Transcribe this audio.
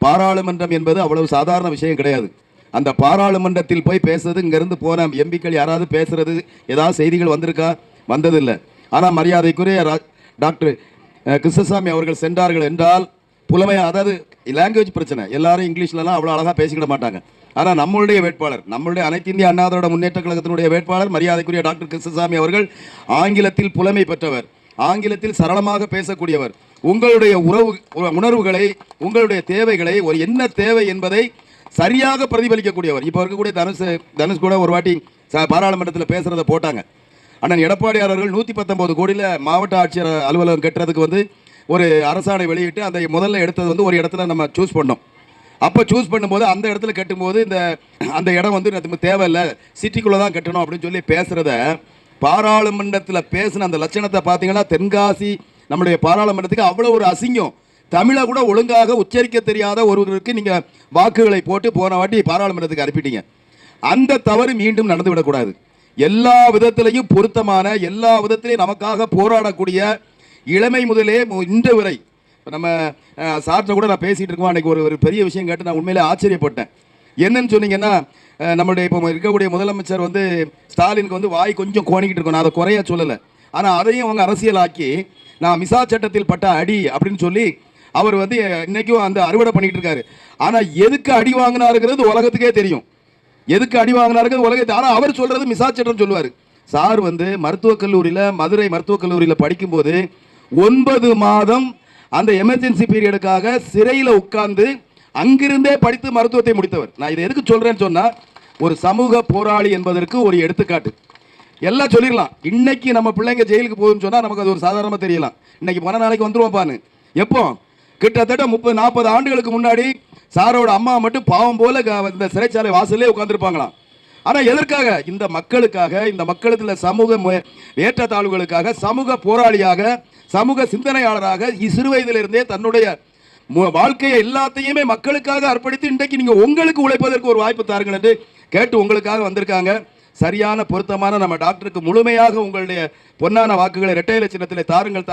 பாராளுமன்றம் என்பது அவ்வளவு சாதாரண விஷயம் கிடையாது. அந்த பாராளுமன்றத்தில் போய் பேசுறது இங்கேருந்து போன எம்பிக்கள் யாராவது பேசுறது ஏதாவது செய்திகள் வந்திருக்கா? வந்ததில்லை. ஆனால் மரியாதைக்குரிய ரா- டாக்டர் கிருஷ்ணசாமி அவர்கள் சென்றார்கள் என்றால் புலமை அதாவது லாங்குவேஜ் பிரச்சனை. எல்லாரும் இங்கிலீஷ்லலாம் அவ்வளோ அழகாக பேசிக்கிட மாட்டாங்க. ஆனால் நம்மளுடைய வேட்பாளர் நம்மளுடைய அனைத்து இந்திய அண்ணா முன்னேற்ற கழகத்தினுடைய வேட்பாளர் மரியாதைக்குரிய டாக்டர் கிருஷ்ணசாமி அவர்கள் ஆங்கிலத்தில் புலமை பெற்றவர். ஆங்கிலத்தில் சரளமாக பேசக்கூடியவர். உங்களுடைய உறவு உணர்வுகளை உங்களுடைய தேவைகளை ஒரு என்ன தேவை என்பதை சரியாக பிரதிபலிக்கக்கூடியவர். இப்போ இருக்கக்கூடிய தனுஷ் தனுஷ் கூட ஒரு வாட்டி பாராளுமன்றத்தில் பேசுகிறத போட்டாங்க. அண்ணன் எடப்பாடியார் அவர்கள் நூற்றி பத்தொம்போது கோடியில் மாவட்ட ஆட்சியர் அலுவலகம் கட்டுறதுக்கு வந்து ஒரு அரசாணை வெளியிட்டு அந்த முதல்ல எடுத்தது வந்து ஒரு இடத்துல நம்ம சூஸ் பண்ணோம். அப்போ சூஸ் பண்ணும்போது அந்த இடத்துல கட்டும்போது இந்த அந்த இடம் வந்து நமக்கு தேவையில்லை. சிட்டிக்குள்ளே தான் கட்டணும் அப்படின்னு சொல்லி பேசுகிறத பாராளுமன்றத்தில் பேசின அந்த லட்சணத்தை பார்த்தீங்கன்னா தென்காசி நம்முடைய பாராளுமன்றத்துக்கு அவ்வளோ ஒரு அசிங்கம். தமிழை கூட ஒழுங்காக உச்சரிக்க தெரியாத ஒருவருக்கு நீங்கள் வாக்குகளை போட்டு போன வாட்டி பாராளுமன்றத்துக்கு அனுப்பிட்டீங்க. அந்த தவறு மீண்டும் நடந்துவிடக்கூடாது எல்லா விதத்திலையும் பொருத்தமான எல்லா விதத்திலையும் நமக்காக போராடக்கூடிய இளமை முதலே மு- இன்று வரை இப்போ நம்ம சார்ட்ட கூட நான் பேசிகிட்டு இருக்கோம். அன்றைக்கி ஒரு ஒரு பெரிய விஷயம் கேட்டு நான் உண்மையிலே ஆச்சரியப்பட்டேன். என்னன்னு சொன்னீங்கன்னா நம்மளுடைய இப்போ இருக்கக்கூடிய முதலமைச்சர் வந்து ஸ்டாலினுக்கு வந்து வாய் கொஞ்சம் கோணிக்கிட்டு இருக்கோம் நான் அதை குறைய சொல்லலை. ஆனால் அதையும் அவங்க அரசியலாக்கி நான் மிசா சட்டத்தில் பட்ட அடி அப்படின்னு சொல்லி அவர் வந்து இன்னைக்கும் அந்த அறுவடை பண்ணிட்டு இருக்காரு. ஆனால் எதுக்கு அடி வாங்கினாருங்கிறது உலகத்துக்கே தெரியும். எதுக்கு அடி வாங்கினாருங்கிறது உலகத்தை ஆனால் அவர் சொல்றது மிசா சட்டம் சொல்லுவார். சார் வந்து மருத்துவக் கல்லூரியில் மதுரை மருத்துவக் கல்லூரியில் படிக்கும்போது ஒன்பது மாதம் அந்த எமர்ஜென்சி பீரியடுக்காக சிறையில் உட்கார்ந்து அங்கிருந்தே படித்து மருத்துவத்தை முடித்தவர். நான் இதை எதுக்கு சொல்கிறேன்னு சொன்னால் ஒரு சமூக போராளி என்பதற்கு ஒரு எடுத்துக்காட்டு. எல்லாம் சொல்லிடலாம். இன்னைக்கு நம்ம பிள்ளைங்க ஜெயிலுக்கு போகுதுன்னு சொன்னால் நமக்கு அது ஒரு சாதாரணமாக தெரியலாம். இன்னைக்கு போன நாளைக்கு வந்துருவோம்ப்பான்னு எப்போ? கிட்டத்தட்ட முப்பது நாற்பது ஆண்டுகளுக்கு முன்னாடி சாரோட அம்மா மட்டும் பாவம் போல க- இந்த சிறைச்சாலை வாசல்லே உட்காந்துருப்பாங்களாம் ஆனால் எதற்காக? இந்த மக்களுக்காக இந்த மக்களுக்கு சமூக ஏற்றத்தாழ்வுகளுக்காக சமூக போராளியாக சமூக சிந்தனையாளராக இ- சிறு வயதிலிருந்தே தன்னுடைய மு- வாழ்க்கையை எல்லாத்தையுமே மக்களுக்காக அர்ப்பணித்து இன்றைக்கு நீங்கள் உங்களுக்கு உழைப்பதற்கு ஒரு வாய்ப்பு தாருங்கள் என்று கேட்டு உங்களுக்காக வந்திருக்காங்க. சரியான பொருத்தமான நம்ம டாக்டருக்கு முழுமையாக உங்களுடைய பொன்னான வாக்குகளை இரட்டை இலை தாருங்கள்